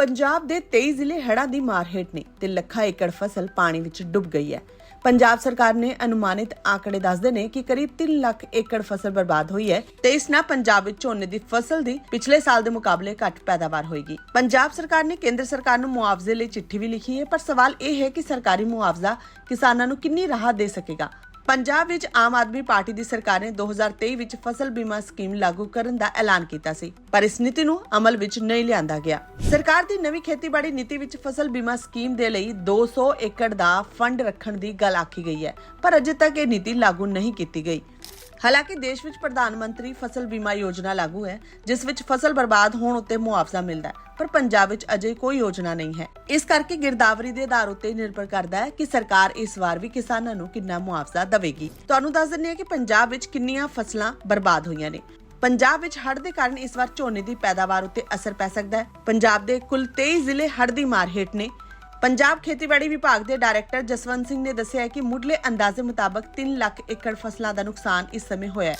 ਪੰਜਾਬ ਦੇ 23 ਜ਼ਿਲ੍ਹੇ ਹੜ੍ਹਾਂ ਦੀ ਮਾਰ ਹੇਠ ਨੇ ਤੇ ਲੱਖਾਂ ਏਕੜ ਫਸਲ ਪਾਣੀ ਵਿੱਚ ਡੁੱਬ ਗਈ ਹੈ। ਪੰਜਾਬ ਸਰਕਾਰ ਨੇ ਅਨੁਮਾਨਿਤ ਆંકੜੇ ਦੱਸਦੇ ਨੇ ਕਿ ਕਰੀਬ 3 ਲੱਖ ਏਕੜ ਫਸਲ ਬਰਬਾਦ ਹੋਈ ਹੈ ਤੇ ਇਸ ਨਾਲ ਪੰਜਾਬ ਵਿੱਚ ਝੋਨੇ ਦੀ ਫਸਲ ਦੀ ਪਿਛਲੇ ਸਾਲ ਦੇ ਮੁਕਾਬਲੇ ਘੱਟ ਪੈਦਾਵਾਰ ਹੋਏਗੀ। ਪੰਜਾਬ ਸਰਕਾਰ ਨੇ ਕੇਂਦਰ ਸਰਕਾਰ ਨੂੰ ਮੁਆਵਜ਼ੇ ਲਈ ਚਿੱਠੀ ਵੀ ਲਿਖੀ ਹੈ, ਪਰ ਸਵਾਲ ਇਹ ਹੈ ਕਿ ਸਰਕਾਰੀ ਮੁਆਵਜ਼ਾ ਕਿਸਾਨਾਂ ਨੂੰ ਕਿੰਨੀ ਰਾਹਤ ਦੇ ਸਕੇਗਾ? ਪੰਜਾਬ ਵਿੱਚ ਆਮ ਆਦਮੀ ਪਾਰਟੀ ਦੀ ਸਰਕਾਰ ਨੇ 2023 ਵਿੱਚ ਫਸਲ ਬੀਮਾ ਸਕੀਮ ਲਾਗੂ ਕਰਨ ਦਾ ਐਲਾਨ ਕੀਤਾ ਸੀ, ਪਰ ਇਸ ਨੀਤੀ ਨੂੰ ਅਮਲ ਵਿੱਚ ਨਹੀਂ ਲਿਆਂਦਾ ਗਿਆ। ਸਰਕਾਰ ਦੀ ਨਵੀਂ ਖੇਤੀਬਾੜੀ ਨੀਤੀ ਵਿੱਚ ਫਸਲ ਬੀਮਾ ਸਕੀਮ ਦੇ ਲਈ 200 ਏਕੜ ਦਾ ਫੰਡ ਰੱਖਣ ਦੀ ਗੱਲ ਆਖੀ ਗਈ ਹੈ, ਪਰ ਅਜੇ ਤੱਕ ਇਹ ਨੀਤੀ ਲਾਗੂ ਨਹੀਂ ਕੀਤੀ ਗਈ। ਹਾਲਾਂਕਿ ਦੇਸ਼ ਵਿੱਚ ਪ੍ਰਧਾਨ ਮੰਤਰੀ ਫਸਲ ਬੀਮਾ ਯੋਜਨਾ ਲਾਗੂ ਹੈ, ਜਿਸ ਵਿੱਚ ਫਸਲ ਬਰਬਾਦ ਹੋਣ ਉੱਤੇ ਮੁਆਵਜ਼ਾ ਮਿਲਦਾ ਹੈ, ਪਰ ਪੰਜਾਬ ਵਿੱਚ ਅਜੇ ਕੋਈ ਯੋਜਨਾ ਨਹੀਂ ਹੈ। ਇਸ ਕਰਕੇ ਗਿਰਦਾਵਰੀ ਦੇ ਆਧਾਰ ਉੱਤੇ ਨਿਰਭਰ ਕਰਦਾ ਹੈ ਕਿ ਸਰਕਾਰ ਇਸ ਵਾਰ ਵੀ ਕਿਸਾਨਾਂ ਨੂੰ ਕਿੰਨਾ ਮੁਆਵਜ਼ਾ ਦੇਵੇਗੀ। ਤੁਹਾਨੂੰ ਦੱਸ ਦਿੰਦੇ ਹਾਂ ਕਿ ਪੰਜਾਬ ਵਿੱਚ ਕਿੰਨੀਆਂ ਫਸਲਾਂ ਬਰਬਾਦ ਹੋਈਆਂ ਨੇ। ਪੰਜਾਬ ਵਿੱਚ ਹੜ੍ਹ ਦੇ ਕਾਰਨ ਇਸ ਵਾਰ ਝੋਨੇ ਦੀ ਪੈਦਾਵਾਰ ਉੱਤੇ ਅਸਰ ਪੈ ਸਕਦਾ ਹੈ। ਪੰਜਾਬ ਦੇ ਕੁੱਲ 23 ਜ਼ਿਲ੍ਹੇ ਹੜ੍ਹ ਦੀ ਮਾਰ ਹੇਠ ਨੇ। ਪੰਜਾਬ ਖੇਤੀਬਾੜੀ ਵਿਭਾਗ ਦੇ ਡਾਇਰੈਕਟਰ ਜਸਵੰਤ ਸਿੰਘ ਨੇ ਦੱਸਿਆ ਕਿ ਮੁੱਢਲੇ ਅੰਦਾਜ਼ੇ ਮੁਤਾਬਕ 3 ਲੱਖ ਏਕੜ ਫਸਲਾਂ ਦਾ ਨੁਕਸਾਨ ਇਸ ਸਮੇਂ ਹੋਇਆ ਹੈ।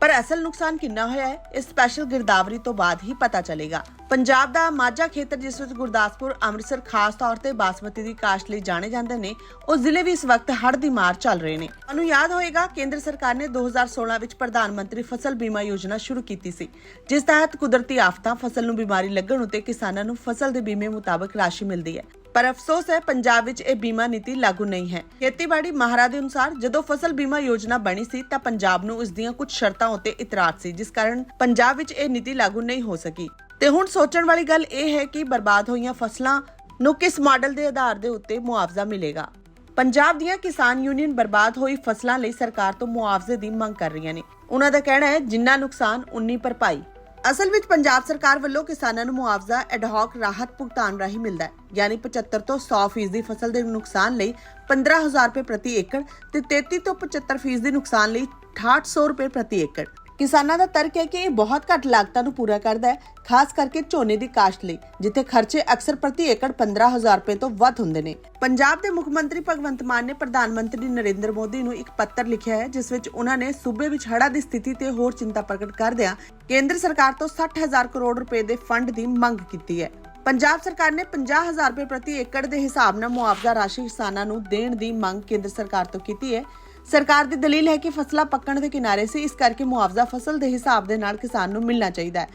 ਪਰ ਅਸਲ ਨੁਕਸਾਨ ਕਿੰਨਾ ਹੋਇਆ ਹੈ ਇਸ ਸਪੈਸ਼ਲ ਗਿਰਦਾਵਰੀ ਤੋਂ ਬਾਅਦ ਹੀ ਪਤਾ ਚੱਲੇਗਾ। ਪੰਜਾਬ ਦਾ ਮਾਝਾ ਖੇਤਰ, ਜਿਸ ਵਿੱਚ ਗੁਰਦਾਸਪੁਰ, ਅੰਮ੍ਰਿਤਸਰ, ਖਾਸ ਤੌਰ ਤੇ ਬਾਸਮਤੀ ਦੀ ਕਾਸ਼ਤ ਲਈ ਜਾਣੇ ਜਾਂਦੇ ਨੇ, ਉਹ ਜ਼ਿਲ੍ਹੇ ਵੀ ਇਸ ਵਕਤ ਹੜ੍ਹ ਦੀ ਮਾਰ ਚੱਲ ਰਹੇ ਨੇ। ਤੁਹਾਨੂੰ ਯਾਦ ਹੋਏਗਾ, ਕੇਂਦਰ ਸਰਕਾਰ ਨੇ 2016 ਵਿੱਚ ਪ੍ਰਧਾਨ ਮੰਤਰੀ ਫਸਲ ਬੀਮਾ ਯੋਜਨਾ ਸ਼ੁਰੂ ਕੀਤੀ ਸੀ, ਜਿਸ ਤਹਿਤ ਕੁਦਰਤੀ ਆਫਤਾਂ ਫਸਲ ਨੂੰ ਬਿਮਾਰੀ ਲੱਗਣ ਉਤੇ ਕਿਸਾਨਾਂ ਨੂੰ ਫਸਲ ਦੇ ਬੀਮੇ ਮੁਤਾਬਕ ਰਾਸ਼ੀ ਮਿਲਦੀ ਹੈ। ਪਰ ਅਫਸੋਸ ਹੈ, ਪੰਜਾਬ ਵਿੱਚ ਇਹ ਬੀਮਾ ਨੀਤੀ ਲਾਗੂ ਨਹੀਂ ਹੈ। ਖੇਤੀਬਾੜੀ ਮਾਹਰਾਂ ਦੇ ਅਨੁਸਾਰ, ਜਦੋਂ ਫਸਲ ਬੀਮਾ ਯੋਜਨਾ ਬਣੀ ਸੀ, ਤਾਂ ਪੰਜਾਬ ਨੂੰ ਇਸ ਦੀਆਂ ਕੁਝ ਸ਼ਰਤਾਂ ਉੱਤੇ ਇਤਰਾਜ਼ ਸੀ, ਜਿਸ ਕਾਰਨ ਪੰਜਾਬ ਵਿੱਚ ਇਹ ਨੀਤੀ ਲਾਗੂ ਨਹੀਂ ਹੋ ਸਕੀ। ਤੇ ਹੁਣ ਸੋਚਣ ਵਾਲੀ ਗੱਲ ਇਹ ਹੈ ਕਿ ਬਰਬਾਦ ਹੋਈਆਂ ਫਸਲਾਂ ਨੂੰ ਕਿਸ ਮਾਡਲ ਦੇ ਆਧਾਰ ਦੇ ਉੱਤੇ ਮੁਆਵਜ਼ਾ ਮਿਲੇਗਾ? ਪੰਜਾਬ ਦੀਆਂ ਕਿਸਾਨ ਯੂਨੀਅਨ ਬਰਬਾਦ ਹੋਈ ਫਸਲਾਂ ਲਈ ਸਰਕਾਰ ਤੋਂ ਮੁਆਵਜ਼ੇ ਦੀ ਮੰਗ ਕਰ ਰਹੀਆਂ ਨੇ। ਉਹਨਾਂ ਦਾ ਕਹਿਣਾ ਹੈ, ਜਿੰਨਾ ਨੁਕਸਾਨ, ਉਨੀ ਭਰਪਾਈ। ਅਸਲ ਵਿੱਚ ਪੰਜਾਬ ਸਰਕਾਰ ਵੱਲੋਂ ਕਿਸਾਨਾਂ ਨੂੰ ਮੁਆਵਜ਼ਾ ਐਡਹੌਕ ਰਾਹਤ ਭੁਗਤਾਨ ਰਾਹੀਂ ਮਿਲਦਾ ਹੈ। ਯਾਨੀ 75 ਤੋਂ 100 ਫੀਸਦੀ ਦੀ ਫਸਲ ਦੇ ਨੁਕਸਾਨ ਲਈ 15000 ਰੁਪਏ ਪ੍ਰਤੀ ਏਕੜ ਤੇ 33 ਤੋਂ 75 ਫੀਸਦੀ ਦੀ ਨੁਕਸਾਨ ਲਈ 6800 ਰੁਪਏ ਪ੍ਰਤੀ ਏਕੜ। ਕਿਸਾਨਾਂ ਦਾ ਤਰਕ ਹੈ ਕਿ ਇਹ ਬਹੁਤ ਘੱਟ ਲਾਗਤਾਂ ਨੂੰ ਪੂਰਾ ਕਰਦਾ ਹੈ, ਖਾਸ ਕਰਕੇ ਝੋਨੇ ਦੀ ਕਾਸ਼ਤ ਲਈ, ਜਿੱਥੇ ਖਰਚੇ ਅਕਸਰ ਪ੍ਰਤੀ ਏਕੜ 15000 ਰੁਪਏ ਤੋਂ ਵੱਧ ਹੁੰਦੇ ਨੇ। ਪੰਜਾਬ ਦੇ ਮੁੱਖ ਮੰਤਰੀ ਭਗਵੰਤ ਮਾਨ ਨੇ ਪ੍ਰਧਾਨ ਮੰਤਰੀ ਨਰਿੰਦਰ ਮੋਦੀ ਨੂੰ ਇੱਕ ਪੱਤਰ ਲਿਖਿਆ ਹੈ, ਜਿਸ ਵਿੱਚ ਉਹਨਾਂ ਨੇ ਸੂਬੇ ਵਿੱਚ ਹੜ੍ਹਾਂ ਦੀ ਸਥਿਤੀ ਤੇ ਹੋਰ ਚਿੰਤਾ ਪ੍ਰਗਟ ਕਰਦਿਆਂ ਕੇਂਦਰ ਸਰਕਾਰ ਤੋਂ 60000 ਕਰੋੜ ਰੁਪਏ ਦੇ ਫੰਡ ਦੀ ਮੰਗ ਕੀਤੀ ਹੈ। ਪੰਜਾਬ ਸਰਕਾਰ ਨੇ 50000 ਰੁਪਏ ਪ੍ਰਤੀ ਏਕੜ ਦੇ ਹਿਸਾਬ ਨਾਲ ਮੁਆਵਜ਼ਾ ਰਾਸ਼ੀ ਕਿਸਾਨਾਂ ਨੂੰ ਦੇਣ ਦੀ ਮੰਗ ਕੇਂਦਰ ਸਰਕਾਰ ਤੋਂ ਕੀਤੀ ਹੈ। ਸਰਕਾਰ ਦੀ ਦਲੀਲ ਹੈ ਕਿ ਫਸਲਾਂ ਪੱਕਣ ਦੇ ਕਿਨਾਰੇ ਸੀ, ਇਸ ਕਰਕੇ ਮੁਆਵਜ਼ਾ ਫਸਲ ਦੇ ਹਿਸਾਬ ਦੇ ਨਾਲ ਕਿਸਾਨ ਨੂੰ ਮਿਲਣਾ ਚਾਹੀਦਾ ਹੈ।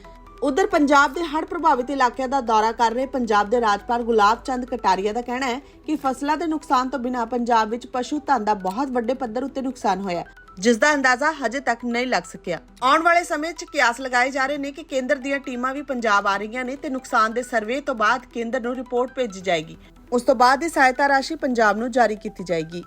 ਉਧਰ ਪੰਜਾਬ ਦੇ ਹੜ੍ਹ ਪ੍ਰਭਾਵਿਤ ਇਲਾਕਿਆਂ ਦਾ ਦੌਰਾ ਕਰ ਰਹੇ ਪੰਜਾਬ ਦੇ ਰਾਜਪਾਲ ਗੁਲਾਬ ਚੰਦ ਕਟਾਰੀਆ ਦਾ ਕਹਿਣਾ ਹੈ ਕਿ ਫਸਲਾਂ ਦੇ ਨੁਕਸਾਨ ਤੋਂ ਬਿਨਾਂ ਪੰਜਾਬ ਵਿੱਚ ਪਸ਼ੂ ਧਨ ਦਾ ਬਹੁਤ ਵੱਡੇ ਪੱਧਰ ਉੱਤੇ ਨੁਕਸਾਨ ਹੋਇਆ ਜਿਸ ਦਾ ਅੰਦਾਜ਼ਾ ਹਜੇ ਤੱਕ ਨਹੀਂ ਲੱਗ ਸਕਿਆ। ਆਉਣ ਵਾਲੇ ਸਮੇਂ 'ਚ ਕਿਆਸ ਲਗਾਏ ਜਾ ਰਹੇ ਨੇ ਕਿ ਕੇਂਦਰ ਦੀਆਂ ਟੀਮਾਂ ਵੀ ਪੰਜਾਬ ਆ ਰਹੀਆਂ ਨੇ ਤੇ ਨੁਕਸਾਨ ਦੇ ਸਰਵੇ ਤੋਂ ਬਾਅਦ ਕੇਂਦਰ ਨੂੰ ਰਿਪੋਰਟ ਭੇਜੀ ਜਾਏਗੀ। ਉਸ ਤੋਂ ਬਾਅਦ ਹੀ ਸਹਾਇਤਾ ਰਾਸ਼ੀ ਪੰਜਾਬ ਨੂੰ ਜਾਰੀ ਕੀਤੀ ਜਾਏਗੀ।